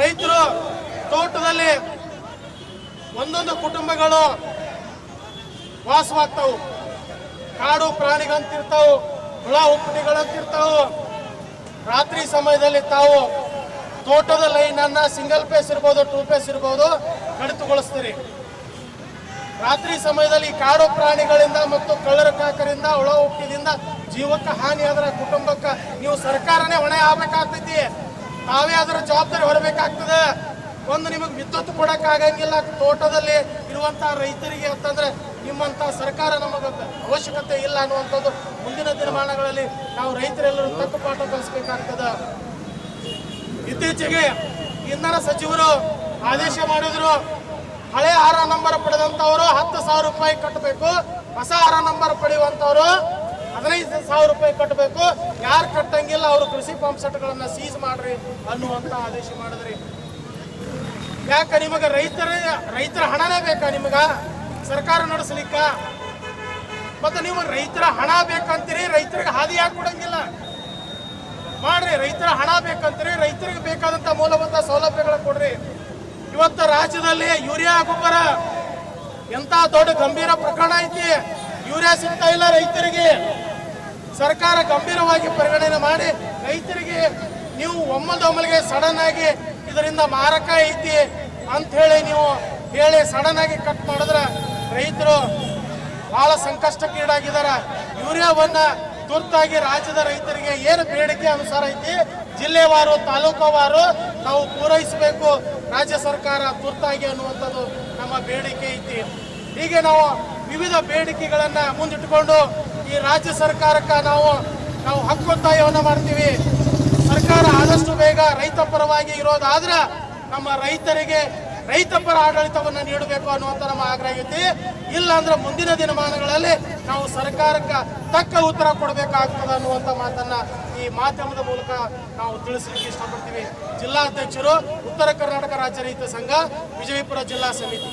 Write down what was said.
ರೈತರು ತೋಟದಲ್ಲಿ ಒಂದೊಂದು ಕುಟುಂಬಗಳು ವಾಸವಾಗ್ತಾವು. ಕಾಡು ಪ್ರಾಣಿಗಳಂತಿರ್ತಾವು, ಹುಳ ಉಪ್ಪಿಗಳಂತಿರ್ತಾವು ರಾತ್ರಿ ಸಮಯದಲ್ಲಿ ತಾವು ತೋಟದ ಲೈನ್ ಅನ್ನ ಸಿಂಗಲ್ ಪೇಸ್ ಇರ್ಬೋದು ಟೂ ಪೇಸ್ ಇರ್ಬೋದು ಕಡಿತಗೊಳಿಸ್ತೀರಿ. ರಾತ್ರಿ ಸಮಯದಲ್ಲಿ ಕಾಡು ಪ್ರಾಣಿಗಳಿಂದ ಮತ್ತು ಕಳ್ಳರ ಕಾಕರಿಂದ, ಹುಳ ಹುಟ್ಟಿದಿಂದ ಜೀವಕ್ಕೆ ಹಾನಿ ಆದ್ರೆ ಕುಟುಂಬಕ್ಕೆ ನೀವು ಸರ್ಕಾರನೇ ಹೊಣೆ ಆಗ್ಬೇಕಾಗ್ತೈತಿ. ತಾವೇ ಅದರ ಜವಾಬ್ದಾರಿ ಹೊರಬೇಕಾಗ್ತದೆ. ಒಂದು ನಿಮಗೆ ವಿದ್ಯುತ್ ಕೊಡಕ್ ಆಗಂಗಿಲ್ಲ ತೋಟದಲ್ಲಿ ಇರುವಂತಹ ರೈತರಿಗೆ ಅಂತಂದ್ರೆ ನಿಮ್ಮಂತ ಸರ್ಕಾರ ನಮಗೆ ಅವಶ್ಯಕತೆ ಇಲ್ಲ ಅನ್ನುವಂಥದ್ದು ಮುಂದಿನ ದಿನಮಾನಗಳಲ್ಲಿ ನಾವು ರೈತರೆಲ್ಲರೂ ತಕ್ಕ ಪಾಠ ಕಲಿಸ್ಬೇಕಾಗ್ತದೆ. ಇತ್ತೀಚೆಗೆ ಇಂಧನ ಸಚಿವರು ಆದೇಶ ಮಾಡಿದ್ರು, ಹಳೆ ಆರ ನಂಬರ್ ಪಡೆದಂತವರು ಹತ್ತು ಸಾವಿರ ರೂಪಾಯಿ ಕಟ್ಟಬೇಕು, ಹೊಸ ಆರ ನಂಬರ್ ಪಡೆಯುವಂತವರು ಹದಿನೈದು ಸಾವಿರ ರೂಪಾಯಿ ಕಟ್ಟಬೇಕು. ಯಾರು ಕಟ್ಟಂಗಿಲ್ಲ, ಅವರು ಕೃಷಿ ಪಂಪ್ ಸೆಟ್ಗಳನ್ನ ಸೀಸ್ ಮಾಡ್ರಿ ಅನ್ನುವಂತ ಆದೇಶ ಮಾಡಿದ್ರಿ. ಯಾಕ ನಿಮಗೆ ರೈತರ ರೈತರ ಹಣನೇ ಬೇಕಾ ನಿಮಗ? ಸರ್ಕಾರ ನಡೆಸಲಿಕ್ಕ? ಮತ್ತೆ ನೀವು ರೈತರ ಹಣ ಬೇಕಂತೀರಿ, ರೈತರಿಗೆ ಹಾದಿ ಯಾಕೆ ಕೊಡಂಗಿಲ್ಲ ಮಾಡ್ರಿ, ರೈತರ ಹಣ ಬೇಕಂತೀರಿ, ರೈತರಿಗೆ ಬೇಕಾದಂತ ಮೂಲಭೂತ ಸೌಲಭ್ಯಗಳ ಕೊಡ್ರಿ. ಇವತ್ತು ರಾಜ್ಯದಲ್ಲಿ ಯೂರಿಯಾ, ಗೊಬ್ಬರ, ಎಂತ ದೊಡ್ಡ ಗಂಭೀರ ಪ್ರಕರಣ ಐತಿ. ಯೂರಿಯಾ ಸಿಗ್ತಾ ಇಲ್ಲ ರೈತರಿಗೆ ಸರ್ಕಾರ ಗಂಭೀರವಾಗಿ ಪರಿಗಣನೆ ಮಾಡಿ, ರೈತರಿಗೆ ನೀವು ಒಮ್ಮಲ್ದೊಮ್ಮಲಿಗೆ ಸಡನ್ ಆಗಿ ಇದರಿಂದ ಮಾರಕ ಐತಿ ಅಂತ ಹೇಳಿ ನೀವು ಹೇಳಿ ಸಡನ್ ಆಗಿ ಕಟ್ ಮಾಡಿದ್ರೆ ರೈತರು ಬಹಳ ಸಂಕಷ್ಟಕ್ಕೀಡಾಗಿದಾರ ಯೂರಿಯಾವನ್ನು ತುರ್ತಾಗಿ ರಾಜ್ಯದ ರೈತರಿಗೆ ಏನು ಬೇಡಿಕೆ ಅನುಸಾರ ಐತಿ? ಜಿಲ್ಲೆವಾರು, ತಾಲೂಕುವಾರು ನಾವು ಪೂರೈಸಬೇಕು. ರಾಜ್ಯ ಸರ್ಕಾರ ತುರ್ತಾಗಿ ಅನ್ನುವಂಥದ್ದು ನಮ್ಮ ಬೇಡಿಕೆ ಐತಿ. ಹೀಗೆ ನಾವು ವಿವಿಧ ಬೇಡಿಕೆಗಳನ್ನು ಮುಂದಿಟ್ಟುಕೊಂಡು ಈ ರಾಜ್ಯ ಸರ್ಕಾರಕ್ಕೆ ನಾವು ನಾವು ಹಕ್ಕೊತ್ತಾಯವನ್ನು ಮಾಡ್ತೀವಿ. ಸರ್ಕಾರ ಆದಷ್ಟು ಬೇಗ ರೈತ ಪರವಾಗಿ ಇರೋದಾದ್ರೆ ನಮ್ಮ ರೈತರಿಗೆ ರೈತ ಪರ ಆಡಳಿತವನ್ನ ನೀಡಬೇಕು ಅನ್ನುವಂತ ನಮ್ಮ ಆಗ್ರಹ ಐತಿ. ಇಲ್ಲಾಂದ್ರೆ ಮುಂದಿನ ದಿನಮಾನಗಳಲ್ಲಿ ನಾವು ಸರ್ಕಾರಕ್ಕೆ ತಕ್ಕ ಉತ್ತರ ಕೊಡಬೇಕಾಗ್ತದೆ ಅನ್ನುವಂತ ಮಾತನ್ನ ಈ ಮಾಧ್ಯಮದ ಮೂಲಕ ನಾವು ತಿಳಿಸಲಿಕ್ಕೆ ಇಷ್ಟಪಡ್ತೀವಿ. ಜಿಲ್ಲಾಧ್ಯಕ್ಷರು, ಉತ್ತರ ಕರ್ನಾಟಕ ರಾಜ್ಯ ರೈತ ಸಂಘ, ವಿಜಯಪುರ ಜಿಲ್ಲಾ ಸಮಿತಿ.